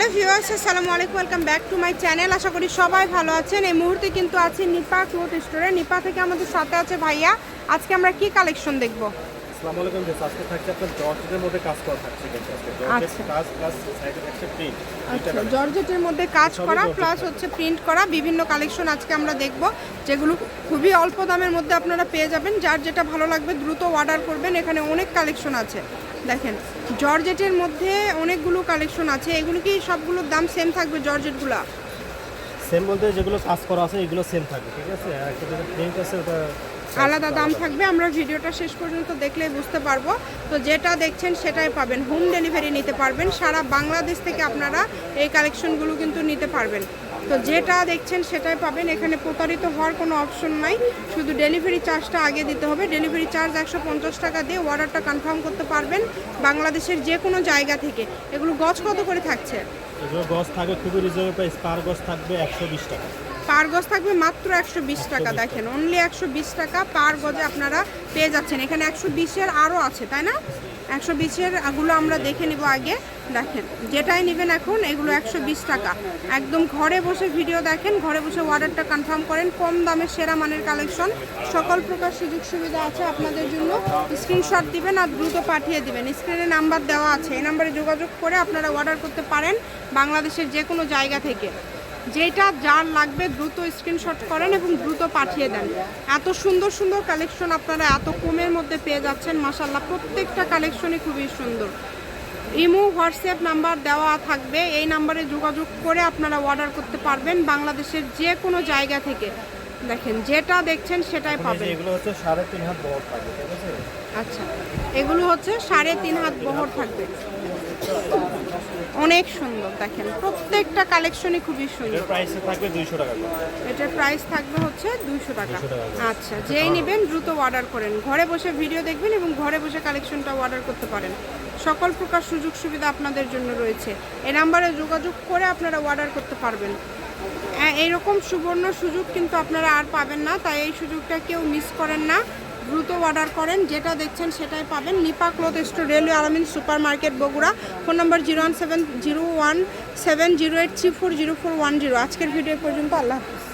Hello viewers আসসালামু আলাইকুম welcome back to my channel. আশা করি সবাই ভালো আছেন। এই মুহূর্তে কিন্তু আছি নিপা ক্লোথ স্টোরে। নিপা থেকে আমাদের সাথে আছে ভাইয়া। আজকে আমরা কি কালেকশন দেখব? আসসালামু আলাইকুম আজকে থাকছে আপনার জর্জেটের মধ্যে কাজ করা থাকছে কিন্তু আজকে। জর্জেট আচ্ছা। কাজ প্লাস সাইডে থাকছে প্রিন্ট আচ্ছা জর্জেটের মধ্যে কাজ করা প্লাস হচ্ছে প্রিন্ট করা বিভিন্ন কালেকশন আজকে আমরা দেখব যেগুলো খুবই অল্প দামের মধ্যে আপনারা পেয়ে যাবেন। যার যেটা ভালো লাগবে দ্রুত অর্ডার করবেন। এখানে অনেক কালেকশন আছে। দেখেন জর্জেটের মধ্যে অনেকগুলো কালেকশন আছে এগুলো কি সবগুলোর দাম সেম থাকবে জর্জেটগুলো? সেম বলতে যেগুলো কাজ করা আছে এগুলো সেম থাকবে ঠিক আছে? আর একটা যেটা প্রিন্ট আছে ওটা আলাদা দাম থাকবে আমরা ভিডিওটা শেষ পর্যন্ত দেখলেই বুঝতে পারব। তো যেটা দেখছেন সেটাই পাবেন হোম ডেলিভারি নিতে পারবেন সারা বাংলাদেশ থেকে আপনারা এই কালেকশনগুলো কিন্তু নিতে পারবেন। তো যেটা দেখছেন সেটাই পাবেন। এখানে প্রতারিত হওয়ার কোনো অপশন নাই। শুধু ডেলিভারি চার্জটা আগে দিতে হবে। ডেলিভারি চার্জ একশো পঞ্চাশ টাকা দিয়ে অর্ডারটা কনফার্ম করতে পারবেন বাংলাদেশের যে কোনো জায়গা থেকে। এগুলো গছ কত করে থাকছে? এগুলো থাকবে খুবই রিজনেবল প্রাইস পার থাকবে একশো টাকা। পার গজ থাকবে মাত্র একশো বিশ টাকা। দেখেন অনলি একশো বিশ টাকা পার গজে আপনারা পেয়ে যাচ্ছেন। এখানে একশো বিশের আরও আছে তাই না? একশো বিশেরগুলো আমরা দেখে নিব আগে। দেখেন, যেটাই নেবেন এখন, এগুলো একশো বিশ টাকা। একদম ঘরে বসে ভিডিও দেখেন, ঘরে বসে অর্ডারটা কনফার্ম করেন, কম দামে সেরা মানের কালেকশন সকল প্রকার সুযোগ সুবিধা আছে আপনাদের জন্য। স্ক্রিনশট দিবেন আর দ্রুত পাঠিয়ে দিবেন। স্ক্রিনে নাম্বার দেওয়া আছে। এই নাম্বারে যোগাযোগ করে আপনারা অর্ডার করতে পারেন বাংলাদেশের যে কোনো জায়গা থেকে। যেটা যার লাগবে দ্রুত স্ক্রিনশট করেন এবং দ্রুত পাঠিয়ে দেন। এত সুন্দর সুন্দর কালেকশন আপনারা এত কমের মধ্যে পেয়ে যাচ্ছেন মাসাল্লাহ প্রত্যেকটা কালেকশনই খুবই সুন্দর। ইমো হোয়াটসঅ্যাপ নাম্বার দেওয়া থাকবে এই নাম্বারে যোগাযোগ করে আপনারা অর্ডার করতে পারবেন বাংলাদেশের যে কোনো জায়গা থেকে। দেখেন যেটা দেখছেন সেটাই পাবেন। এগুলো হচ্ছে সাড়ে তিন হাত বড় থাকবে আচ্ছা এগুলো হচ্ছে সাড়ে তিন হাত বহর থাকবে। অনেক সুন্দর দেখেন। প্রত্যেকটা কালেকশনই খুবই সুন্দর। এর প্রাইস থাকবে দুইশো টাকা করে। এটার প্রাইস থাকবে হচ্ছে দুইশো টাকা। 200 টাকা। আচ্ছা যেই নেবেন দ্রুত অর্ডার করেন। ঘরে বসে ভিডিও দেখবেন এবং ঘরে বসে কালেকশনটা অর্ডার করতে পারেন। সকল প্রকার সুযোগ সুবিধা আপনাদের জন্য রয়েছে। এই নাম্বারে যোগাযোগ করে আপনারা অর্ডার করতে পারবেন। এইরকম সুবর্ণ সুযোগ কিন্তু আপনারা আর পাবেন না তাই এই সুযোগটা কেউ মিস করেন না। দ্রুত অর্ডার করেন, যেটা দেখছেন সেটাই পাবেন। Nipa cloth store, railway Alamin super market Bogura. Phone number zero one seven, zero one seven, zero eight, three four, zero four, one zero. আজকের ভিডিও পর্যন্ত আল্লাহ হাফিজ।